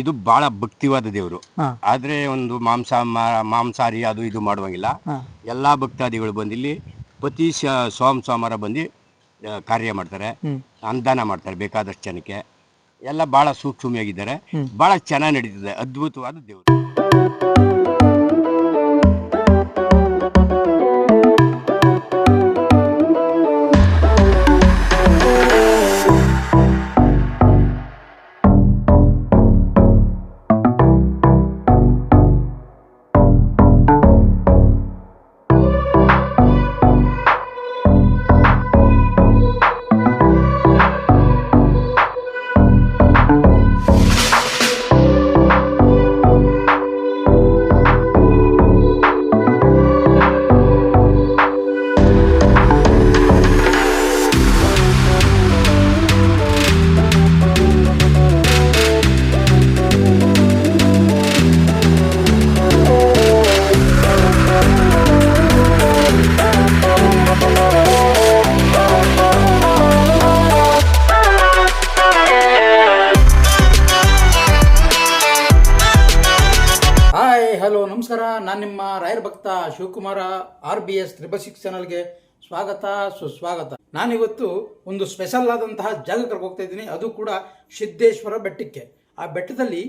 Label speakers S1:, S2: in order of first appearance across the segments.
S1: ಇದು ಬಹಳ ಭಕ್ತಿವಾದ ದೇವರು. ಆದ್ರೆ ಒಂದು ಮಾಂಸ ಮಾಂಸಾರಿ ಮಾಂಸಾಹಾರಿ ಅದು ಇದು ಮಾಡುವಂಗಿಲ್ಲ. ಎಲ್ಲಾ ಭಕ್ತಾದಿಗಳು ಬಂದು ಇಲ್ಲಿ ಪ್ರತಿ ಸೋಮ ಸೋಮವಾರ ಬಂದು ಕಾರ್ಯ ಮಾಡ್ತಾರೆ. ಅನುದಾನ ಮಾಡ್ತಾರೆ ಬೇಕಾದಷ್ಟು ಜನಕ್ಕೆ. ಎಲ್ಲ ಬಹಳ ಸೂಕ್ಷ್ಮಿಯಾಗಿದ್ದಾರೆ ಬಹಳ ಚೆನ್ನಾಗಿ ನಡೀತಿದೆ. ಅದ್ಭುತವಾದ ದೇವರು.
S2: ನಾನು ನಿಮ್ಮ ರಾಯರ್ ಭಕ್ತ Shivakumara R B S triple ಚಾನಲ್ಗೆ ಸ್ವಾಗತ, ಸುಸ್ವಾಗತ. ನಾನಿವತ್ತು ಒಂದು ಸ್ಪೆಷಲ್ ಆದಂತಹ ಜಾಗಕ್ಕೆ ಹೋಗ್ತಾ ಇದ್ದೀನಿ. ಅದು ಕೂಡ ಸಿದ್ದೇಶ್ವರ ಬೆಟ್ಟಕ್ಕೆ. ಆ ಬೆಟ್ಟದಲ್ಲಿ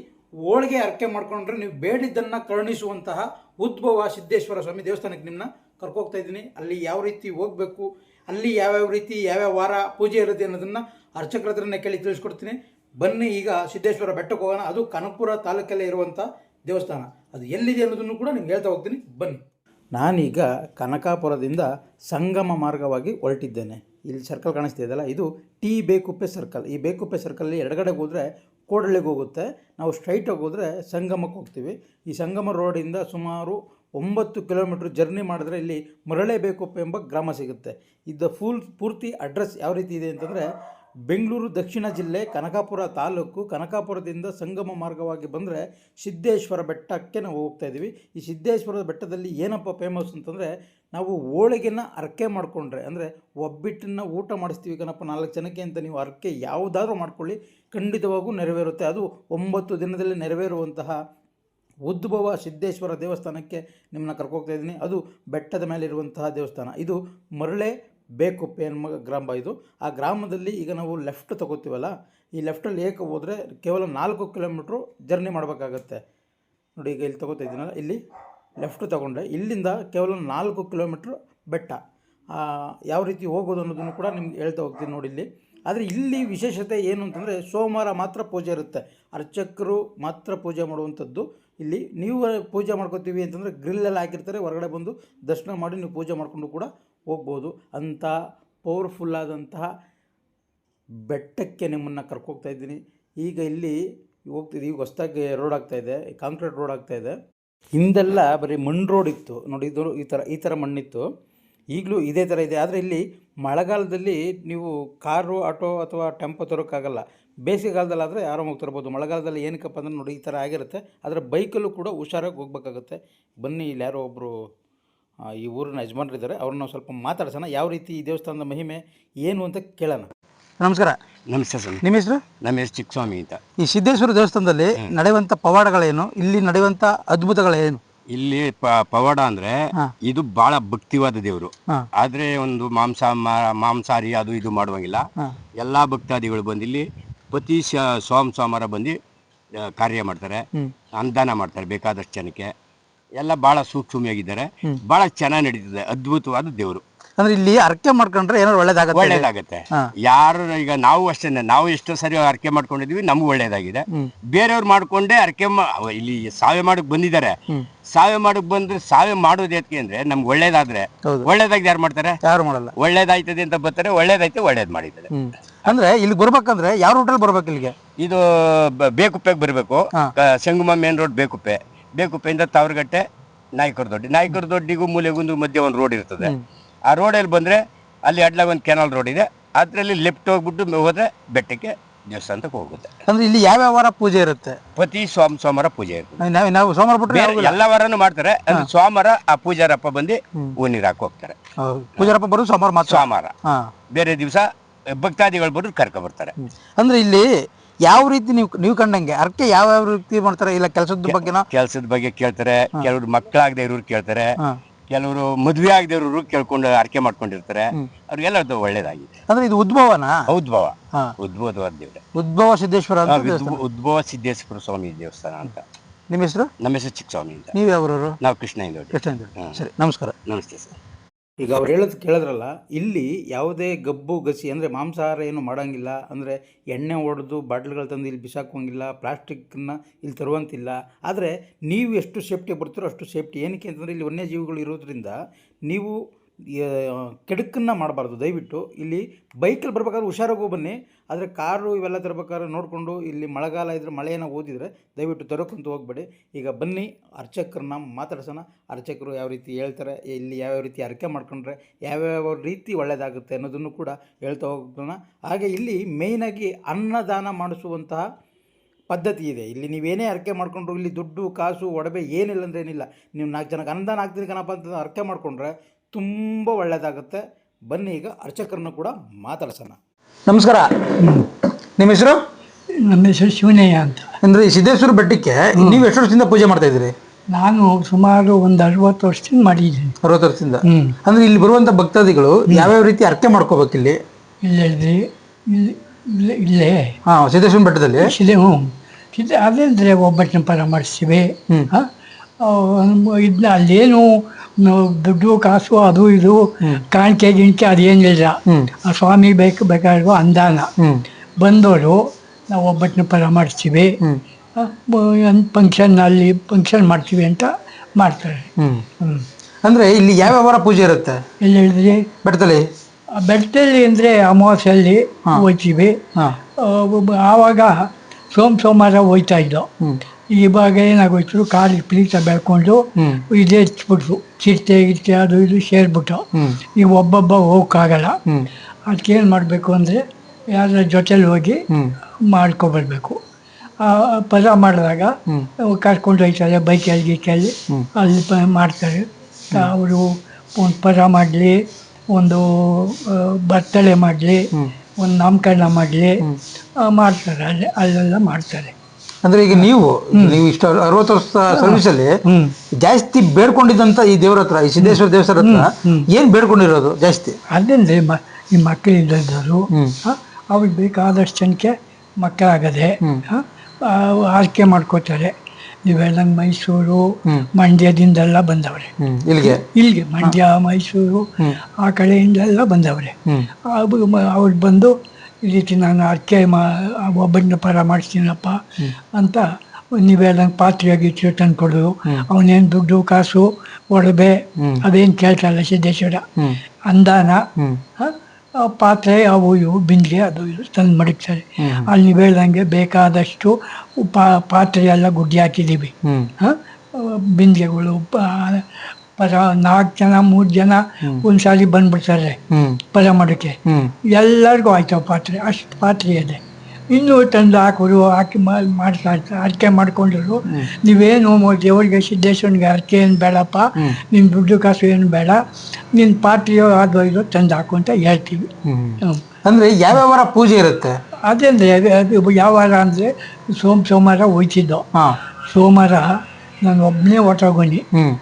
S2: ಹೋಳಿಗೆ ಅರ್ಕೆ ಮಾಡ್ಕೊಂಡ್ರೆ ನೀವು ಬೇಡಿದ್ದನ್ನು ಕರುಣಿಸುವಂತಹ ಉದ್ಭವ ಸಿದ್ದೇಶ್ವರ ಸ್ವಾಮಿ ದೇವಸ್ಥಾನಕ್ಕೆ ನಿಮ್ಮನ್ನ ಕರ್ಕೊ ಹೋಗ್ತಾ ಇದ್ದೀನಿ. ಅಲ್ಲಿ ಯಾವ ರೀತಿ ಹೋಗಬೇಕು, ಅಲ್ಲಿ ಯಾವ್ಯಾವ ರೀತಿ, ಯಾವ್ಯಾವ ವಾರ ಪೂಜೆ ಇರುತ್ತೆ ಅನ್ನೋದನ್ನು ಅರ್ಚಕರ ಕೇಳಿ ತಿಳಿಸ್ಕೊಡ್ತೀನಿ. ಬನ್ನಿ ಈಗ ಸಿದ್ದೇಶ್ವರ ಬೆಟ್ಟಕ್ಕೆ ಹೋಗೋಣ. ಅದು ಕನಕಪುರ ತಾಲೂಕಲ್ಲೇ ಇರುವಂಥ ದೇವಸ್ಥಾನ. ಅದು ಎಲ್ಲಿದೆ ಅನ್ನೋದನ್ನು ಕೂಡ ನಿಮ್ಗೆ ಹೇಳ್ತಾ ಹೋಗ್ತೀನಿ. ಬನ್ನಿ. ನಾನೀಗ ಕನಕಾಪುರದಿಂದ ಸಂಗಮ ಮಾರ್ಗವಾಗಿ ಹೊರಟಿದ್ದೇನೆ. ಇಲ್ಲಿ ಸರ್ಕಲ್ ಕಾಣಿಸ್ತಾ ಇದೆಯಲ್ಲ, ಇದು ಟಿ ಬೇಕುಪ್ಪೆ ಸರ್ಕಲ್ ಈ ಬೇಕುಪ್ಪೆ ಸರ್ಕಲ್ಲಿ ಎಡಗಡೆಗೆ ಹೋದರೆ ಕೋಡಳ್ಳಿಗೆ ಹೋಗುತ್ತೆ. ನಾವು ಸ್ಟ್ರೈಟಾಗಿ ಹೋದರೆ ಸಂಗಮಕ್ಕೆ ಹೋಗ್ತೀವಿ. ಈ ಸಂಗಮ ರೋಡಿಂದ ಸುಮಾರು ಒಂಬತ್ತು ಕಿಲೋಮೀಟ್ರ್ ಜರ್ನಿ ಮಾಡಿದ್ರೆ ಇಲ್ಲಿ ಮರಳೆ ಬೇಕುಪ್ಪೆ ಎಂಬ ಗ್ರಾಮ ಸಿಗುತ್ತೆ. ಇದು ಫುಲ್ ಪೂರ್ತಿ ಅಡ್ರೆಸ್ ಯಾವ ರೀತಿ ಇದೆ ಅಂತಂದರೆ ಬೆಂಗಳೂರು ದಕ್ಷಿಣ ಜಿಲ್ಲೆ ಕನಕಾಪುರ ತಾಲೂಕು ಕನಕಾಪುರದಿಂದ ಸಂಗಮ ಮಾರ್ಗವಾಗಿ ಬಂದರೆ ಸಿದ್ದೇಶ್ವರ ಬೆಟ್ಟಕ್ಕೆ ನಾವು ಹೋಗ್ತಾ ಇದ್ದೀವಿ ಈ ಸಿದ್ದೇಶ್ವರದ ಬೆಟ್ಟದಲ್ಲಿ ಏನಪ್ಪ ಫೇಮಸ್ ಅಂತಂದರೆ ನಾವು ಹೋಳಿಗೆನ ಅರಕೆ ಮಾಡಿಕೊಂಡ್ರೆ, ಅಂದರೆ ಒಬ್ಬಿಟ್ಟನ್ನು ಊಟ ಮಾಡಿಸ್ತೀವಿ ಕಣಪ್ಪ, ನಾಲ್ಕು ಜನಕ್ಕೆ ಅಂತ ನೀವು ಅರಕೆ ಯಾವುದಾದ್ರೂ ಮಾಡ್ಕೊಳ್ಳಿ, ಖಂಡಿತವಾಗೂ ನೆರವೇರುತ್ತೆ. ಅದು ಒಂಬತ್ತು ದಿನದಲ್ಲಿ ನೆರವೇರುವಂತಹ ಉದ್ಭವ ಸಿದ್ದೇಶ್ವರ ದೇವಸ್ಥಾನಕ್ಕೆ ನಿಮ್ಮನ್ನ ಕರ್ಕೋಗ್ತಾ ಇದ್ದೀನಿ. ಅದು ಬೆಟ್ಟದ ಮೇಲೆ ಇರುವಂತಹ ದೇವಸ್ಥಾನ. ಇದು ಮರಳೆ ಬೇಕುಪ್ಪೆ ಎನ್ನುವ ಗ್ರಾಮ ಇದು. ಆ ಗ್ರಾಮದಲ್ಲಿ ಈಗ ನಾವು ಲೆಫ್ಟ್ ತಗೋತೀವಲ್ಲ, ಈ ಲೆಫ್ಟಲ್ಲಿ ಏಕೆ ಹೋದರೆ ಕೇವಲ ನಾಲ್ಕು ಕಿಲೋಮೀಟ್ರು ಜರ್ನಿ ಮಾಡಬೇಕಾಗತ್ತೆ. ನೋಡಿ ಈಗ ಇಲ್ಲಿ ತಗೋತಾ ಇದ್ದೀನಲ್ಲ, ಇಲ್ಲಿ ಲೆಫ್ಟ್ ತಗೊಂಡೆ. ಇಲ್ಲಿಂದ ಕೇವಲ ನಾಲ್ಕು ಕಿಲೋಮೀಟ್ರ್ ಬೆಟ್ಟ. ಯಾವ ರೀತಿ ಹೋಗೋದು ಅನ್ನೋದನ್ನು ಕೂಡ ನಿಮ್ಗೆ ಹೇಳ್ತಾ ಹೋಗ್ತೀನಿ ನೋಡಿ ಇಲ್ಲಿ. ಆದರೆ ಇಲ್ಲಿ ವಿಶೇಷತೆ ಏನು ಅಂತಂದರೆ ಸೋಮವಾರ ಮಾತ್ರ ಪೂಜೆ ಇರುತ್ತೆ. ಅರ್ಚಕರು ಮಾತ್ರ ಪೂಜೆ ಮಾಡುವಂಥದ್ದು. ಇಲ್ಲಿ ನೀವು ಪೂಜೆ ಮಾಡ್ಕೋತೀವಿ ಅಂತಂದರೆ ಗ್ರಿಲ್ಲೆಲ್ಲ ಹಾಕಿರ್ತಾರೆ, ಹೊರಗಡೆ ಬಂದು ದರ್ಶನ ಮಾಡಿ ನೀವು ಪೂಜೆ ಮಾಡಿಕೊಂಡು ಕೂಡ ಹೋಗ್ಬೋದು. ಅಂಥ ಪವರ್ಫುಲ್ಲಾದಂತಹ ಬೆಟ್ಟಕ್ಕೆ ನಿಮ್ಮನ್ನು ಕರ್ಕೋಗ್ತಾ ಇದ್ದೀನಿ. ಈಗ ಇಲ್ಲಿ ಹೋಗ್ತಿದ್ದೀವಿ ಈಗ ಹೊಸ್ದಾಗಿ ರೋಡ್ ಆಗ್ತಾ ಇದೆ. ಕಾಂಕ್ರೀಟ್ ರೋಡ್ ಆಗ್ತಾ ಇದೆ. ಹಿಂದೆಲ್ಲ ಬರೀ ಮಣ್ಣು ರೋಡ್ ಇತ್ತು. ನೋಡಿ, ಇದು ಈ ಥರ ಈ ಥರ ಮಣ್ಣಿತ್ತು. ಈಗಲೂ ಇದೇ ಥರ ಇದೆ. ಆದರೆ ಇಲ್ಲಿ ಮಳೆಗಾಲದಲ್ಲಿ ನೀವು ಕಾರು, ಆಟೋ ಅಥವಾ ಟೆಂಪೋ ತರೋಕ್ಕಾಗಲ್ಲ. ಬೇಸಿಗೆಗಾಲದಲ್ಲಿ ಆದರೆ ಆರಾಮಾಗಿ ತರ್ಬೋದು ಮಳೆಗಾಲದಲ್ಲಿ ಏನಕ್ಕಪ್ಪ ಅಂದ್ರೆ ನೋಡಿ, ಈ ಥರ ಆಗಿರುತ್ತೆ. ಆದರೆ ಬೈಕಲ್ಲೂ ಕೂಡ ಹುಷಾರಾಗಿ ಹೋಗ್ಬೇಕಾಗುತ್ತೆ. ಬನ್ನಿ, ಇಲ್ಲಿ ಯಾರೋ ಒಬ್ಬರು ಈ ಊರಿನ ಯಜಮಾನರಿದ್ದಾರೆ ಅವ್ರನ್ನ ನಾವು ಸ್ವಲ್ಪ ಮಾತಾಡ್ಸೋಣ. ಯಾವ ರೀತಿ ಈ ದೇವಸ್ಥಾನದ ಮಹಿಮೆ ಏನು ಅಂತ ಕೇಳೋಣ. ನಮಸ್ಕಾರ.
S1: ನಮಸ್ತೆ ಸರ್.
S2: ನಿಮ್ಮ ಹೆಸರು?
S1: ನಮ್ಮ ಹೆಸರು ಚಿಕ್ಕಸ್ವಾಮಿ ಅಂತ.
S2: ಈ ಸಿದ್ದೇಶ್ವರ ದೇವಸ್ಥಾನದಲ್ಲಿ ನಡೆಯುವಂಥ ಪವಾಡಗಳೇನು? ಇಲ್ಲಿ ನಡೆಯುವಂಥ ಅದ್ಭುತಗಳೇನು?
S1: ಇಲ್ಲಿ ಪ- ಪವಾಡ ಅಂದ್ರೆ ಇದು ಬಹಳ ಭಕ್ತಿವಾದ ದೇವರು. ಆದ್ರೆ ಒಂದು ಮಾಂಸ ಮಾ- ಮಾಂಸಾಹಾರಿ ಅದು ಇದು ಮಾಡುವಂಗಿಲ್ಲ. ಎಲ್ಲಾ ಭಕ್ತಾದಿಗಳು ಬಂದು ಇಲ್ಲಿ ಪ್ರತಿ ಶ- ಸೋಮ ಸೋಮವಾರ ಬಂದು ಆ, ಕಾರ್ಯ ಮಾಡ್ತಾರೆ. ಅನುದಾನ ಮಾಡ್ತಾರೆ ಬೇಕಾದಷ್ಟು ಜನಕ್ಕೆ. ಎಲ್ಲ ಬಹಳ ಸೂಕ್ಷ್ಮಿಯಾಗಿದ್ದಾರೆ ಬಹಳ ಚೆನ್ನಾಗಿ ನಡೀತಿದೆ. ಅದ್ಭುತವಾದ ದೇವರು.
S2: ಅಂದ್ರೆ ಇಲ್ಲಿ ಅರ್ಕೆ ಮಾಡ್ಕೊಂಡ್ರೆ ಏನಾದ್ರು ಒಳ್ಳೇದಾಗುತ್ತೆ?
S1: ಒಳ್ಳೇದಾಗತ್ತೆ. ಯಾರು ಈಗ ನಾವು ಅಷ್ಟೇ ನಾವು ಎಷ್ಟೋ ಸರಿ ಅರ್ಕೆ ಮಾಡ್ಕೊಂಡಿದೀವಿ ನಮ್ಗೆ ಒಳ್ಳೇದಾಗಿದೆ. ಬೇರೆಯವ್ರು ಮಾಡ್ಕೊಂಡೆ ಅರ್ಕೆ ಇಲ್ಲಿ ಸಾವೆ ಮಾಡಕ್ ಬಂದಿದ್ದಾರೆ. ಸಾವೆ ಮಾಡಕ್ ಬಂದ್ರೆ ಸಾವೆ ಮಾಡೋದು ಎತ್ಕೆ ಅಂದ್ರೆ ನಮ್ಗೆ ಒಳ್ಳೇದಾದ್ರೆ. ಒಳ್ಳೇದಾಗಿ ಯಾರು ಮಾಡ್ತಾರೆ?
S2: ಯಾರು ಮಾಡಲ್ಲ.
S1: ಒಳ್ಳೇದಾಯ್ತದೆ ಅಂತ ಬರ್ತಾರೆ ಒಳ್ಳೇದಾಯ್ತು ಒಳ್ಳೇದ್ ಮಾಡಿದ್ದಾರೆ.
S2: ಅಂದ್ರೆ ಇಲ್ಲಿ ಬರ್ಬೇಕಂದ್ರೆ ಯಾವ ರೂಟಲ್ಲಿ ಬರ್ಬೇಕು ಇಲ್ಲಿಗೆ?
S1: ಇದು ಬೇಕುಪ್ಪೆಗೆ ಬರಬೇಕು.
S2: ಹಾ.
S1: Sangama main road Bekuppe. ಬೇಕುಪ್ಪೆಯಿಂದ Tavaragatte ನಾಯ್ಕರ ದೊಡ್ಡಿ. ನಾಯ್ಕರ ದೊಡ್ಡಿಗೂ ಮೂಲೆಗೊಂದು ಮಧ್ಯೆ ಒಂದು ರೋಡ್ ಇರ್ತದೆ. ಆ ರೋಡಲ್ಲಿ ಬಂದ್ರೆ ಅಲ್ಲಿ ಅಡ್ಲಾಗ ಒಂದು ಕೆನಾಲ್ ರೋಡ್ ಇದೆ. ಅದರಲ್ಲಿ ಲೆಫ್ಟ್ ಹೋಗ್ಬಿಟ್ಟು ಹೋದ್ರೆ ಬೆಟ್ಟಕ್ಕೆ ದೇವಸ್ಥಾನಕ್ಕೆ ಹೋಗುತ್ತೆ.
S2: ಅಂದ್ರೆ ಇಲ್ಲಿ ಯಾವ್ಯಾವ ವಾರ ಪೂಜೆ ಇರುತ್ತೆ?
S1: ಪ್ರತಿ ಸೋಮ ಸೋಮವಾರ ಪೂಜೆ ಇರುತ್ತೆ
S2: ನಾವು ನಾವು ಸೋಮವಾರ
S1: ಬಿಟ್ಟರೆ ಎಲ್ಲ ವಾರನೂ ಮಾಡ್ತಾರೆ. ಅಂದ್ರೆ ಸೋಮವಾರ ಆ ಪೂಜಾರಪ್ಪ ಬಂದು ಹೂ ನೀರು ಹಾಕಿ ಹೋಗ್ತಾರೆ.
S2: ಪೂಜಾರಪ್ಪ ಬರೋದು ಸೋಮವಾರ ಮಾತ್ರ?
S1: ಸೋಮವಾರ. ಬೇರೆ ದಿವಸ ಭಕ್ತಾದಿಗಳು ಬರೋದು ಕರ್ಕೊ ಬರ್ತಾರೆ.
S2: ಅಂದ್ರೆ ಇಲ್ಲಿ ಯಾವ ರೀತಿ ನೀವು ನೀವು ಕಂಡಂಗೆ? ಅರ್ಕೆ ಯಾವ ಯಾವ ರೀತಿ ಮಾಡ್ತಾರೆ? ಇಲ್ಲ ಕೆಲಸದ ಬಗ್ಗೆನೋ
S1: ಕೆಲಸದ ಬಗ್ಗೆ ಕೇಳ್ತಾರೆ. ಕೆಲವರು ಮಕ್ಕಳಾಗದೆ ಇರೋರು ಕೇಳ್ತಾರೆ. ಕೆಲವರು ಮದ್ವೆ ಆಗದೆ ಇರೋರು ಕೇಳ್ಕೊಂಡು ಅರ್ಕೆ ಮಾಡ್ಕೊಂಡಿರ್ತಾರೆ. ಅವ್ರಿಗೆಲ್ಲ ಅದು ಒಳ್ಳೇದಾಗಿದೆ.
S2: ಅಂದ್ರೆ ಇದು ಉದ್ಭವನ?
S1: ಉದ್ಭವ.
S2: ಉದ್ಭವ
S1: ಉದ್ಭವವಾದ ದೇವ್ರೆ.
S2: ಉದ್ಭವ ಸಿದ್ದೇಶ್ವರ
S1: ಉದ್ಭವ- ಸಿದ್ದೇಶ್ವರ ಸ್ವಾಮಿ ದೇವಸ್ಥಾನ ಅಂತ.
S2: ನಿಮ್ಮ ಹೆಸರು?
S1: ನಮ್ಮ ಹೆಸರು ಚಿಕ್ಕಸ್ವಾಮಿ ಅಂತ.
S2: ನೀವು ಯಾವ
S1: ನಾವು ಕೃಷ್ಣ
S2: ಸರಿ ನಮಸ್ಕಾರ.
S1: ನಮಸ್ತೆ ಸರ್.
S2: ಈಗ ಅವ್ರು ಹೇಳೋದು ಕೇಳಿದ್ರಲ್ಲ, ಇಲ್ಲಿ ಯಾವುದೇ ಗಬ್ಬು ಗಸಿ ಅಂದರೆ ಮಾಂಸಾಹಾರ ಏನು ಮಾಡೋಂಗಿಲ್ಲ, ಅಂದರೆ ಎಣ್ಣೆ ಹೊಡೆದು ಬಾಟ್ಲ್ಗಳು ತಂದು ಇಲ್ಲಿ ಬಿಸಾಕೋಂಗಿಲ್ಲ ಪ್ಲಾಸ್ಟಿಕ್ನ ಇಲ್ಲಿ ತರುವಂತಿಲ್ಲ. ಆದರೆ ನೀವು ಎಷ್ಟು ಸೇಫ್ಟಿ ಬರ್ತೀರೋ ಅಷ್ಟು ಸೇಫ್ಟಿ. ಏನಕ್ಕೆ ಅಂತಂದರೆ ಇಲ್ಲಿ ವನ್ಯಜೀವಿಗಳು ಇರೋದ್ರಿಂದ ನೀವು ಕೆಡುಕನ್ನು ಮಾಡಬಾರ್ದು. ದಯವಿಟ್ಟು ಇಲ್ಲಿ ಬೈಕಲ್ಲಿ ಬರ್ಬೇಕಾದ್ರೆ ಹುಷಾರಾಗೂ ಬನ್ನಿ. ಆದರೆ ಕಾರು ಇವೆಲ್ಲ ತರಬೇಕಾದ್ರೆ ನೋಡಿಕೊಂಡು ಇಲ್ಲಿ ಮಳೆಗಾಲ ಇದ್ದರೆ ಮಳೆಯನ್ನು ಓದಿದರೆ ದಯವಿಟ್ಟು ತರೋಕ್ಕಂತೂ ಹೋಗಬೇಡಿ. ಈಗ ಬನ್ನಿ, ಅರ್ಚಕರನ್ನ ಮಾತಾಡ್ಸೋಣ. ಅರ್ಚಕರು ಯಾವ ರೀತಿ ಹೇಳ್ತಾರೆ, ಇಲ್ಲಿ ಯಾವ್ಯಾವ ರೀತಿ ಅರ್ಕೆ ಮಾಡ್ಕೊಂಡ್ರೆ ಯಾವ್ಯಾವ ರೀತಿ ಒಳ್ಳೆಯದಾಗುತ್ತೆ ಅನ್ನೋದನ್ನು ಕೂಡ ಹೇಳ್ತಾ ಹೋಗೋಣ. ಹಾಗೆ ಇಲ್ಲಿ ಮೇಯ್ನಾಗಿ ಅನ್ನದಾನ ಮಾಡಿಸುವಂತಹ ಪದ್ಧತಿ ಇದೆ. ಇಲ್ಲಿ ನೀವೇನೇ ಅರ್ಕೆ ಮಾಡಿಕೊಂಡ್ರು, ಇಲ್ಲಿ ದುಡ್ಡು, ಕಾಸು, ಒಡವೆ ಏನಿಲ್ಲ ಅಂದ್ರೆ ಏನಿಲ್ಲ. ನೀವು ನಾಲ್ಕು ಜನಕ್ಕೆ ಅನ್ನದಾನ ಆಗ್ತೀನಿ ಕಣಪ್ಪ ಅಂತ ಅರ್ಕೆ ಮಾಡಿಕೊಂಡ್ರೆ ತುಂಬ ಒಳ್ಳೆಯದಾಗುತ್ತೆ ಬನ್ನಿ ಈಗ ಅರ್ಚಕರನ್ನು ಕೂಡ ಮಾತಾಡ್ಸೋಣ. ನಮಸ್ಕಾರ. ನಿಮ್ಮ ಹೆಸರು?
S3: ನಮ್ಮ ಹೆಸರು ಶಿವನಯ್ಯ ಅಂತ.
S2: ಅಂದ್ರೆ ಈ ಸಿದ್ದೇಶ್ವರ ಬೆಟ್ಟಕ್ಕೆ ನೀವು ಎಷ್ಟು ವರ್ಷದಿಂದ ಪೂಜೆ ಮಾಡ್ತಾ ಇದ್ದೀರಿ?
S3: ನಾನು ಸುಮಾರು ಒಂದು ಅರವತ್ತು ವರ್ಷದಿಂದ ಮಾಡಿದ್ದೀನಿ.
S2: ಅರವತ್ತು ವರ್ಷದಿಂದ?
S3: ಹ್ಮ್.
S2: ಅಂದ್ರೆ ಇಲ್ಲಿ ಬರುವಂಥ ಭಕ್ತಾದಿಗಳು ಯಾವ್ಯಾವ ರೀತಿ ಅರ್ಕೆ ಮಾಡ್ಕೋಬೇಕು ಇಲ್ಲಿ?
S3: ಇಲ್ಲೇ ಇಲ್ಲಿ ಇಲ್ಲೇ ಹಾಂ
S2: ಹಾ ಸಿದ್ದೇಶ್ವರ ಬೆಟ್ಟದಲ್ಲಿ?
S3: ಇದೆ ಹ್ಞೂ ಇದೆ ಅದೇಂದರೆ ಒಬ್ಬಟ್ಟಿನ ಪರ ಮಾಡಿಸ್ತೀವಿ
S2: ಹ್ಮ್.
S3: ಇದನ್ನ ಅಲ್ಲೇನು ದುಡ್ಡು ಕಾಸು ಅದು ಇದು ಕಾಣಿಕೆ ಗಿಣಿಕೆ ಅದೇನಿಲ್ಲ. ಆ ಸ್ವಾಮಿ ಬೇಕು ಬೇಕಾಗಿರೋ ಅಂದಾನ ಬಂದವರು ನಾವು ಒಬ್ಬಟ್ಟಿನ ಪರ ಮಾಡಿಸ್ತೀವಿ ಫಂಕ್ಷನ್ ಅಲ್ಲಿ ಫಂಕ್ಷನ್ ಮಾಡ್ತೀವಿ ಅಂತ ಮಾಡ್ತಾರೆ.
S2: ಅಂದ್ರೆ ಇಲ್ಲಿ ಯಾವ್ಯಾವ ವಾರ ಪೂಜೆ ಇರುತ್ತೆ?
S3: ಎಲ್ಲಿ ಹೇಳಿದ್ರಿ?
S2: ಬೆಟ್ಟದಲ್ಲಿ.
S3: ಬೆಟ್ಟದಲ್ಲಿ ಅಂದರೆ ಅಮಾವಾಸ್ಯಲ್ಲಿ ಹೋಯ್ತೀವಿ ಆವಾಗ ಸೋಮ ಸೋಮವಾರ ಹೋಯ್ತಾ ಇದ್ದೋ. ಇವಾಗ ಏನಾಗೋಯ್ತು ಕಾಲಿಗೆ ಪ್ಲೀತ ಬೆಳ್ಕೊಂಡು ಇದೆ ಹಚ್ಬಿಟ್ರು ಚಿರತೆ ಗಿರ್ತೆ ಅದು ಇದು ಸೇರಿಬಿಟ್ಟು ಈಗ ಒಬ್ಬೊಬ್ಬ ಹೋಗಕ್ಕಾಗಲ್ಲ. ಅದಕ್ಕೆ ಏನು ಮಾಡಬೇಕು ಅಂದರೆ ಯಾರ ಜೊತೆಲಿ ಹೋಗಿ ಮಾಡ್ಕೊಬರ್ಬೇಕು. ಪದ ಮಾಡಿದಾಗ. ಕರ್ಕೊಂಡು ಹೋಯ್ತಾರೆ ಬೈಕಲ್ಲಿ ಗೀಕಲ್ಲಿ. ಅಲ್ಲಿ ಪ ಮಾಡ್ತಾರೆ. ಅವರು ಒಂದು ಪದ ಮಾಡಲಿ ಒಂದು ಬರ್ತಳೆ ಮಾಡಲಿ ಒಂದು ನಾಮಕರಣ ಮಾಡಲಿ ಮಾಡ್ತಾರೆ. ಅಲ್ಲಿ ಅಲ್ಲೆಲ್ಲ ಮಾಡ್ತಾರೆ.
S2: ಅಂದ್ರೆ ಈಗ ನೀವು ನೀವು ಇಷ್ಟು ಅರವತ್ತು ವರ್ಷ ಸರ್ವಿಸ್ ಅಲ್ಲಿ ಜಾಸ್ತಿ ಬೇಡ್ಕೊಂಡಿದ್ದಂತ ಈ ದೇವ್ರ ಹತ್ರ ಈ ಸಿದ್ದೇಶ್ವರ ದೇವಸ್ಥಾನ ಹತ್ರ ಏನ್ ಬೇಡ್ಕೊಂಡಿರೋದು ಜಾಸ್ತಿ?
S3: ಅಲ್ಲಿಂದ ಈ ಮಕ್ಕಳಿದ್ದವರು
S2: ಹ್ಮ್.
S3: ಅವ್ರಿಗೆ ಬೇಕಾದಷ್ಟು ಜನಕ್ಕೆ ಮಕ್ಕಳಾಗದೆ ಆಯ್ಕೆ ಮಾಡ್ಕೋತಾರೆ. ನೀವೆಲ್ಲ ಮೈಸೂರು. ಮಂಡ್ಯದಿಂದೆಲ್ಲ ಬಂದವ್ರೆ.
S2: ಇಲ್ಲಿಗೆ?
S3: ಇಲ್ಲಿಗೆ ಮಂಡ್ಯ ಮೈಸೂರು. ಆ ಕಡೆಯಿಂದೆಲ್ಲ ಬಂದವ್ರೆ. ಅವ್ರು ಬಂದು ಈ ರೀತಿ ನಾನು ಅರ್ಕೆ ಮಾ ಒಬ್ಬನ ಪರ ಮಾಡಿಸ್ತೀನಪ್ಪ ಅಂತ ನೀವೆಲ್ಲ ಪಾತ್ರೆಯಾಗಿ ತಂದು ಕೊಡೋದು ಅವನೇನು ದುಡ್ಡು, ಕಾಸು, ಒಡವೆ. ಅದೇನು ಕೇಳ್ತಾರಲ್ಲ ಸಿದ್ದೇಶ್ವರ. ಅಂದಾನ ಪಾತ್ರೆ, ಅವು ಇವು, ಬಿಂದಿಗೆ ಅದು ಇದು ತಂದು ಮಡಗ್ತಾರೆ. ಅಲ್ಲಿ ನೀವು ಹೇಳ್ದಂಗೆ ಬೇಕಾದಷ್ಟು ಪಾತ್ರೆ ಎಲ್ಲ ಗುಡ್ಡಿ ಹಾಕಿದ್ದೀವಿ. ಬಿಂದಿಗೆಗಳು ಪರ ನಾಲ್ಕು ಜನ ಮೂರು ಜನ ಒಂದ್ಸಾರಿ ಬಂದ್ಬಿಡ್ತಾರೆ ಪದ ಮಾಡೋಕ್ಕೆ ಎಲ್ಲರಿಗೂ ಆಯ್ತು ಪಾತ್ರೆ ಅಷ್ಟು ಪಾತ್ರೆ ಇದೆ. ಇನ್ನೂ ತಂದು ಹಾಕೋರು ಹಾಕಿ ಮಾಡ್ತಾ ಇರ್ತಾರೆ ಅರ್ಕೆ ಮಾಡ್ಕೊಂಡ್ರು. ನೀವೇನು ದೇವ್ರಿಗೆ ಸಿದ್ದೇಶ್ವರನಿಗೆ ಅರ್ಕೆ ಏನು ಬೇಡಪ್ಪ ನಿನ್ನ ದುಡ್ಡು ಕಾಸು ಏನು ಬೇಡ ನಿನ್ನ ಪಾತ್ರೆಯೋ ಅದು ಇದು ತಂದು ಹಾಕು ಅಂತ ಹೇಳ್ತೀವಿ. ಅಂದರೆ.
S2: ಅಂದ್ರೆ ಯಾವ್ಯಾವ ವಾರ ಪೂಜೆ ಇರುತ್ತೆ?
S3: ಅದು- ಯಾವಾಗ ಯಾವ ವಾರ ಅಂದರೆ ಸೋಮ ಸೋಮವಾರ ಹೋಯ್ತಿದ್ದೋ. ಸೋಮವಾರ ನಾನು ಒಬ್ಬನೇ
S2: ಹ್ಮ್.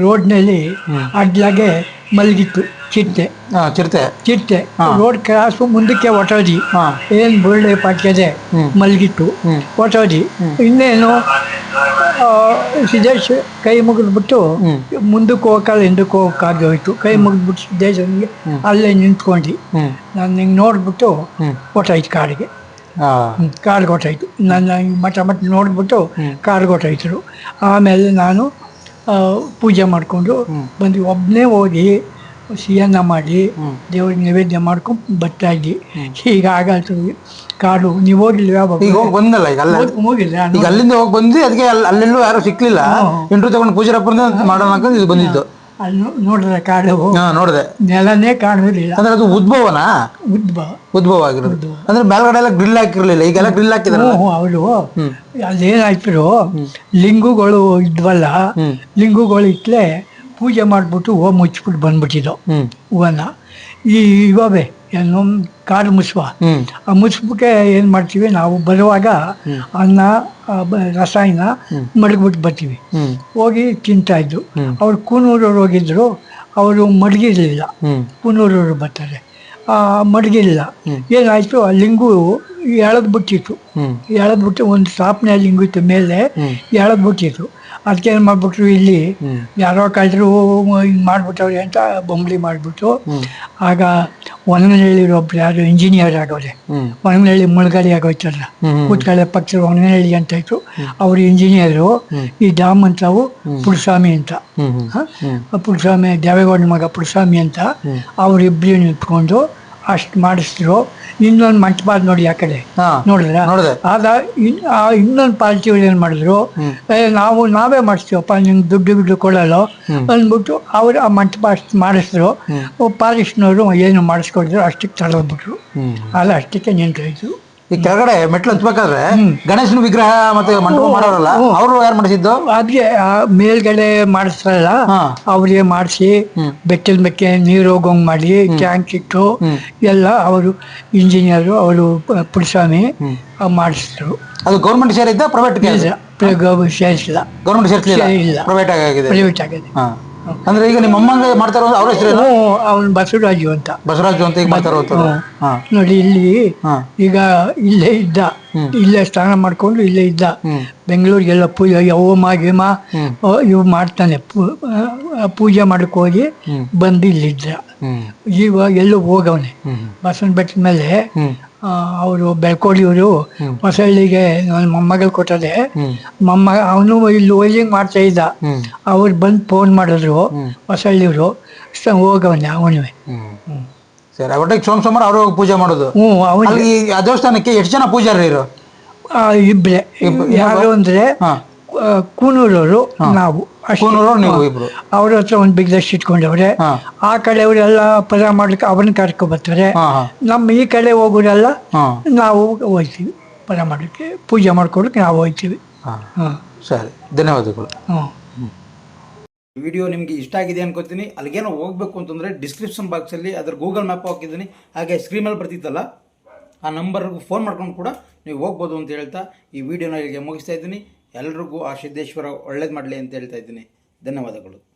S3: ರೋಡ್ನಲ್ಲಿ ಅಡ್ಲಾಗೆ ಮಲಗಿತ್ತು ಚಿಟ್ಟೆ.
S2: ಚಿರತೆ
S3: ಚಿಟ್ಟೆ. ರೋಡ್ ಕ್ರಾಸು ಮುಂದಕ್ಕೆ ಹೊಟ್ಟೋದಿ ಏನು ಪಾಕ್ಯದೆ
S2: ಹ್ಮ್.
S3: ಮಲಗಿತ್ತು. ಹೊಟ್ಟೋದಿ ಇನ್ನೇನು ಸಿದ್ದೇಶ್ ಕೈ ಮುಗಿದ್ಬಿಟ್ಟು. ಮುಂದಕ್ಕೆ ಹೋಗಲ್ಲ ಹಿಂದಕ್ಕೆ ಹೋಗಕ್ಕಾಗಿ ಹೋಯ್ತು. ಕೈ ಮುಗಿದ್ಬಿಟ್ಟು ಸಿದ್ದೇಶ್ ಅಲ್ಲೇ ನಿಂತ್ಕೊಂಡು ನಾನು ನಿಂಗೆ ನೋಡ್ಬಿಟ್ಟು. ಹೊಟ್ಟೋಯ್ತು ಕಾಡಿಗೆ. ಕಾರ್ ಕೊಟ್ಟಾಯ್ತು. ನನ್ನ ಮಠ ಮಠ ನೋಡ್ಬಿಟ್ಟು ಕಾರ್ ಕೊಟ್ಟಾಯ್ತರು. ಆಮೇಲೆ ನಾನು ಪೂಜೆ ಮಾಡಿಕೊಂಡು ಬಂದು ಒಬ್ಬನೇ ಹೋಗಿ ಸಿಹಿಯನ್ನ ಮಾಡಿ ದೇವ್ರಿಗೆ ನೈವೇದ್ಯ ಮಾಡ್ಕೊಂಡು ಬರ್ತಾ ಇದ್ದಿ ಈಗ ಆಗಲ್ತು ಕಾಡು. ನೀವು
S2: ಈಗ ಹೋಗಿ ಬಂದಲ್ಲ ಈಗ ಅಲ್ಲ?
S3: ಹೋಗಿಲ್ಲ
S2: ಈಗ ಅಲ್ಲಿಂದ ಹೋಗಿ ಬಂದು ಅದಕ್ಕೆ ಅಲ್ಲಿ ಅಲ್ಲೆಲ್ಲೂ ಯಾರು ಸಿಕ್ಲಿಲ್ಲ. ಇಂಟ್ರೂ ತಗೊಂಡು ಪೂಜೆ ಮಾಡೋಣ ಅಂತ ಇಲ್ಲಿ ಬಂದಿದ್ದು.
S3: ಅಲ್ಲಿ ನೋಡಿದ್ರೆ ಕಾಡು
S2: ಹಾ ನೋಡಿದೆ.
S3: ನೆಲನೇ ಕಾಣುವುದಿಲ್ಲ.
S2: ಅಂದ್ರೆ ಅದು ಉದ್ಭವನಾ?
S3: ಉದ್ಭವ.
S2: ಉದ್ಭವ ಆಗಿರೋದು. ಅಂದ್ರೆ ಮೇಲ್ಗಡೆ ಎಲ್ಲ ಗ್ರಿಲ್ ಹಾಕಿರ್ಲಿಲ್ಲ ಈಗೆಲ್ಲ ಗ್ರಿಲ್ ಹಾಕಿದ್ರು
S3: ಹ್ಞೂ ಅವಳು. ಅಲ್ಲೇನಾಯ್ತು ಲಿಂಗುಗಳು ಇದ್ವಲ್ಲ ಲಿಂಗುಗಳು ಇಟ್ಲೆ ಪೂಜೆ ಮಾಡಿಬಿಟ್ಟು ಹೂವು ಮುಚ್ಚಿಬಿಟ್ಟು
S2: ಬಂದ್ಬಿಟ್ಟಿದ್ದು.
S3: ಹೂವನ್ನ. ಈ ಇವಾಗ ಏನು ಕಾಡು ಮುಸುವ ಆ ಮುಸುಪಕ್ಕೆ ಏನು ಮಾಡ್ತೀವಿ ನಾವು ಬರುವಾಗ ಅನ್ನ ರಸಾಯನ ಮಡಗ್ಬಿಟ್ಟು ಬರ್ತೀವಿ. ಹೋಗಿ ತಿಂತಾ ಇದ್ದು ಅವ್ರು ಕೂನೂರವ್ರು ಹೋಗಿದ್ರು. ಅವರು ಮಡಗಿರಲಿಲ್ಲ. ಕೂನೂರವ್ರು ಬರ್ತಾರೆ. ಮಡಗಿಲ್ಲ ಏನಾಯಿತು ಆ ಲಿಂಗು ಎಳದ್ ಬಿಟ್ಟಿತ್ತು ಎಳದ್ ಬಿಟ್ಟು ಒಂದು ಸ್ಥಾಪನೆ ಲಿಂಗು ಇತ್ತು ಮೇಲೆ ಎಳದ್ ಬಿಟ್ಟಿತ್ತು ಅದಕ್ಕೆ ಏನು ಮಾಡ್ಬಿಟ್ರು ಇಲ್ಲಿ ಯಾರೋ ಕಾಯ್ದ್ರು ಹಿಂಗೆ ಮಾಡ್ಬಿಟ್ಟವ್ರೆ ಅಂತ ಬೊಂಬಳಿ ಮಾಡಿಬಿಟ್ಟು ಆಗ ಒಣಗನಹಳ್ಳಿರು ಒಬ್ರು ಯಾರು ಇಂಜಿನಿಯರ್ ಆಗೋರೆ ಒಣಗನಹಳ್ಳಿ ಮುಳುಗಡೆ ಆಗೋಯ್ತಲ್ಲ. ಕೂತ್ಕಳೆ ಪಕ್ಷದ ಒಣಗನಹಳ್ಳಿ ಅಂತ ಇತ್ತು ಅವರು ಇಂಜಿನಿಯರು ಈ ಡ್ಯಾಮ್ ಅಂತವು ಪುರುಸ್ವಾಮಿ ಅಂತ. ಪುಳಸ್ವಾಮಿ ದೇವೇಗೌಡ ಮಗ ಪುರುಸ್ವಾಮಿ ಅಂತ ಅವರಿಬ್ಬರು ನಿಂತ್ಕೊಂಡು ಅಷ್ಟು ಮಾಡಿಸಿದ್ರು ಇನ್ನೊಂದು ಮಂಟಪ ಅದ್ ನೋಡಿ ಆ ಕಡೆ.
S4: ಹಾ
S3: ನೋಡಿದ್ರ?
S4: ನೋಡಿದೆ.
S3: ಆಗ ಇನ್ ಆ ಇನ್ನೊಂದು ಪಾರ್ಟಿಯವ್ರು ಏನ್ ಮಾಡಿದ್ರು? ಏ ನಾವು ನಾವೇ ಮಾಡಿಸ್ತೀವಪ್ಪ ನಿಮ್ಗೆ ದುಡ್ಡು ದುಡ್ಡು ಕೊಡಲ್ಲ. ಅಂದ್ಬಿಟ್ಟು ಅವ್ರು ಆ ಮಂಟಪ ಅಷ್ಟು ಮಾಡಿಸಿದ್ರು ಪಾಲಿಸ್ನವರು ಏನು ಮಾಡಿಸ್ಕೊಡಿದ್ರು ಅಷ್ಟಕ್ಕೆ ತಗೊಂಡ್ಬಿಟ್ರು ಅಲ್ಲ ಅಷ್ಟಕ್ಕೆ ನಿಂತೋಯ್ತು
S4: ಈ ಕೆಳಗಡೆ ಮೆಟ್ಲು ಹತ್ಬೇಕಾದ್ರೆ ಗಣೇಶನ ವಿಗ್ರಹ ಮತ್ತೆ ಮಂಟಪ ಮಾಡೋರಲ್ಲ ಅವರು ಯಾರು ಮಾಡಿಸಿದ್ದು?
S3: ಅದ್ಗೆ ಆ ಮೇಲ್ಗಡೆ ಮಾಡಿಸ್ತಾರಲ್ಲ. ಅವ್ರಿಗೆ ಮಾಡಿಸಿ ಬೆಟ್ಟದ ಬೆಕ್ಕೆ ನೀರು ಹೋಗೋಂಗ್ ಮಾಡಿ ಟ್ಯಾಂಕ್ ಇಟ್ಟು ಎಲ್ಲ ಅವರು ಇಂಜಿನಿಯರು ಅವರು ಪುಡಿಸ್ವಾಮಿ ಮಾಡಿಸಿದ್ರು.
S4: ಅದು ಗೌರ್ಮೆಂಟ್ ಶೇರ್ ಇದ್ದ ಪ್ರೈವೇಟ್ ಗೌರ್ಮೆಂಟ್ ಶೇರ್
S3: ಇಲ್ಲ.
S4: ಪ್ರೈವೇಟ್ ಆಗಿದೆ?
S3: ಪ್ರೈವೇಟ್ ಆಗಿದೆ.
S4: ಅಂದ್ರೆ ಈಗ ನಿಮ್ಮ ಅಮ್ಮಂಗೆ ಮಾಡ್ತಾ ಇರೋದು ಅವ್ರ ಹೆಸರು
S3: ಅವನು ಬಸವರಾಜು ಅಂತ.
S4: ಬಸವರಾಜು ಅಂತ ಈಗ ಮಾಡ್ತಾರೋ
S3: ನೋಡಿ ಇಲ್ಲಿ ಈಗ ಇಲ್ಲೇ ಇದ್ದ. ಇಲ್ಲೇ ಸ್ನಾನ ಮಾಡ್ಕೊಂಡು ಇಲ್ಲೇ ಇದ್ದ. ಬೆಂಗಳೂರಿಗೆಲ್ಲ ಪೂಜೆ ಹೋಮ. ಗೀಮ ಇವ್ ಮಾಡ್ತಾನೆ. ಪೂಜೆ ಮಾಡಕ್ಕೆ ಹೋಗಿ ಬಂದು ಇಲ್ಲಿದ್ದ.
S4: ಇವಾಗ
S3: ಈಗ ಎಲ್ಲೂ ಹೋಗವನೆ. ಬಸವನ ಬೆಟ್ಟದ ಮೇಲೆ ಅವರು ಬೆಳ್ಕೋಡಿಯವರು ಹೊಸಳ್ಳಿಗೆ ನನ್ನ ಮೊಮ್ಮಗಳು ಕೊಟ್ಟದೆ ಮೊಮ್ಮ ಅವನು ಇಲ್ಲಿ ವೈಲಿಂಗ್ ಮಾಡ್ತಾ ಇದ್ದ. ಅವ್ರು ಬಂದು ಫೋನ್ ಮಾಡಿದ್ರು ಹೊಸಳ್ಳಿಯವರು ಹೋಗವನೆ ಅವನು
S4: ಸರಿ ಒಟ್ಟಿಗೆ ಸೋಮ ಸೋಮವಾರ ಅವರು ಪೂಜೆ ಮಾಡೋದು.
S3: ಹ್ಞೂ ಅವನು
S4: ದೇವಸ್ಥಾನಕ್ಕೆ ಎಷ್ಟು ಜನ ಪೂಜಾರಿ ಇರೋ
S3: ಇಬ್ಬರೇ ಯಾರು ಅಂದರೆ ಕೂನೂರವರು ನಾವು
S4: ಇಬ್ರು.
S3: ಅವ್ರ ಹತ್ರ ಒಂದು ಬಿಗ್ ದಶ್ ಇಟ್ಕೊಂಡವ್ರೆ. ಆ ಕಡೆಯವರೆಲ್ಲ ಪದ ಮಾಡ್ಲಿಕ್ಕೆ ಅವನ್ನ ಕರ್ಕೊ ಬರ್ತಾರೆ. ನಮ್ಮ ಈ ಕಡೆ ಹೋಗೋರೆಲ್ಲ ನಾವು ಹೋಗ್ತೀವಿ. ಪದ ಮಾಡಲಿಕ್ಕೆ ಪೂಜೆ ಮಾಡ್ಕೊಳಕ್ಕೆ ನಾವು ಹೋಗ್ತೀವಿ.
S4: ಹಾ. ಸರಿ. ಧನ್ಯವಾದಗಳು.
S2: ವಿಡಿಯೋ ನಿಮಗೆ ಇಷ್ಟ ಆಗಿದೆ ಅನ್ಕೋತೀನಿ. ಅಲ್ಲಿಗೇನೋ ಹೋಗ್ಬೇಕು ಅಂತಂದರೆ ಡಿಸ್ಕ್ರಿಪ್ಷನ್ ಬಾಕ್ಸಲ್ಲಿ ಅದ್ರ ಗೂಗಲ್ ಮ್ಯಾಪ್ ಹಾಕಿದ್ದೀನಿ. ಹಾಗೆ ಸ್ಕ್ರೀನಲ್ಲಿ ಬರ್ತಿತ್ತಲ್ಲ ಆ ನಂಬರ್ಗೂ ಫೋನ್ ಮಾಡ್ಕೊಂಡು ಕೂಡ ನೀವು ಹೋಗ್ಬೋದು ಅಂತ ಹೇಳ್ತಾ ಈ ವಿಡಿಯೋನ ಇಲ್ಲಿಗೆ ಮುಗಿಸ್ತಾ ಇದ್ದೀನಿ. ಎಲ್ರಿಗೂ ಆ ಸಿದ್ದೇಶ್ವರ ಒಳ್ಳೇದು ಮಾಡಲಿ ಅಂತ ಹೇಳ್ತಾ ಇದ್ದೀನಿ. ಧನ್ಯವಾದಗಳು.